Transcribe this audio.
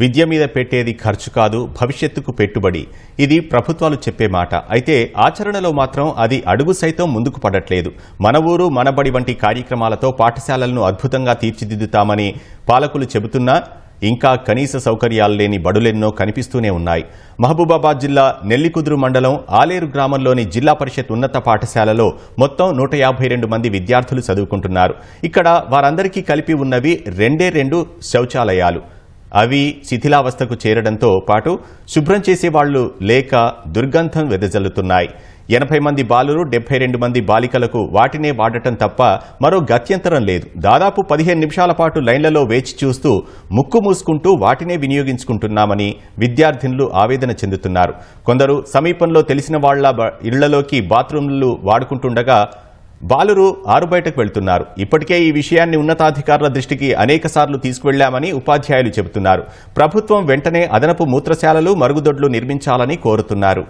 విద్య మీద పెట్టేది ఖర్చు కాదు భవిష్యత్తుకు పెట్టుబడి. ఇది ప్రభుత్వాలు చెప్పే మాట. అయితే ఆచరణలో మాత్రం అది అడుగు సైతం ముందుకు పడట్లేదు. మన ఊరు మనబడి వంటి కార్యక్రమాలతో పాఠశాలలను అద్భుతంగా తీర్చిదిద్దుతామని పాలకులు చెబుతున్నా ఇంకా కనీస సౌకర్యాలు లేని బడులెన్నో కనిపిస్తూనే ఉన్నాయి. మహబూబాబాద్ జిల్లా నెల్లికుదురు మండలం ఆలేరు గ్రామంలోని జిల్లా పరిషత్ ఉన్నత పాఠశాలలో మొత్తం నూట యాభై రెండు మంది విద్యార్థులు చదువుకుంటున్నారు. ఇక్కడ వారందరికీ కలిపి ఉన్నవి రెండే రెండు శౌచాలయాలు. అవి శిథిలావస్థకు చేరడంతో పాటు శుభ్రం చేసేవాళ్ళు లేక దుర్గంధం వెదజల్లుతున్నాయి. ఎనభై మంది బాలురు డెబ్బై రెండు మంది బాలికలకు వాటినే వాడటం తప్ప మరో గత్యంతరం లేదు. దాదాపు పదిహేను నిమిషాల పాటు లైన్లలో వేచి చూస్తూ ముక్కు మూసుకుంటూ వాటినే వినియోగించుకుంటున్నామని విద్యార్థినులు ఆవేదన చెందుతున్నారు. కొందరు సమీపంలో తెలిసిన వాళ్ళ ఇళ్ళలోకి బాత్రూంలు వాడుకుంటుండగా బాలురు ఆరుబయటకు వెళ్తున్నారు. ఇప్పటికే ఈ విషయాన్ని ఉన్నతాధికారుల దృష్టికి అనేక సార్లు తీసుకువెళ్ళామని ఉపాధ్యాయులు చెబుతున్నారు. ప్రభుత్వం వెంటనే అదనపు మూత్రశాలలు మరుగుదొడ్లు నిర్మించాలని కోరుతున్నారు.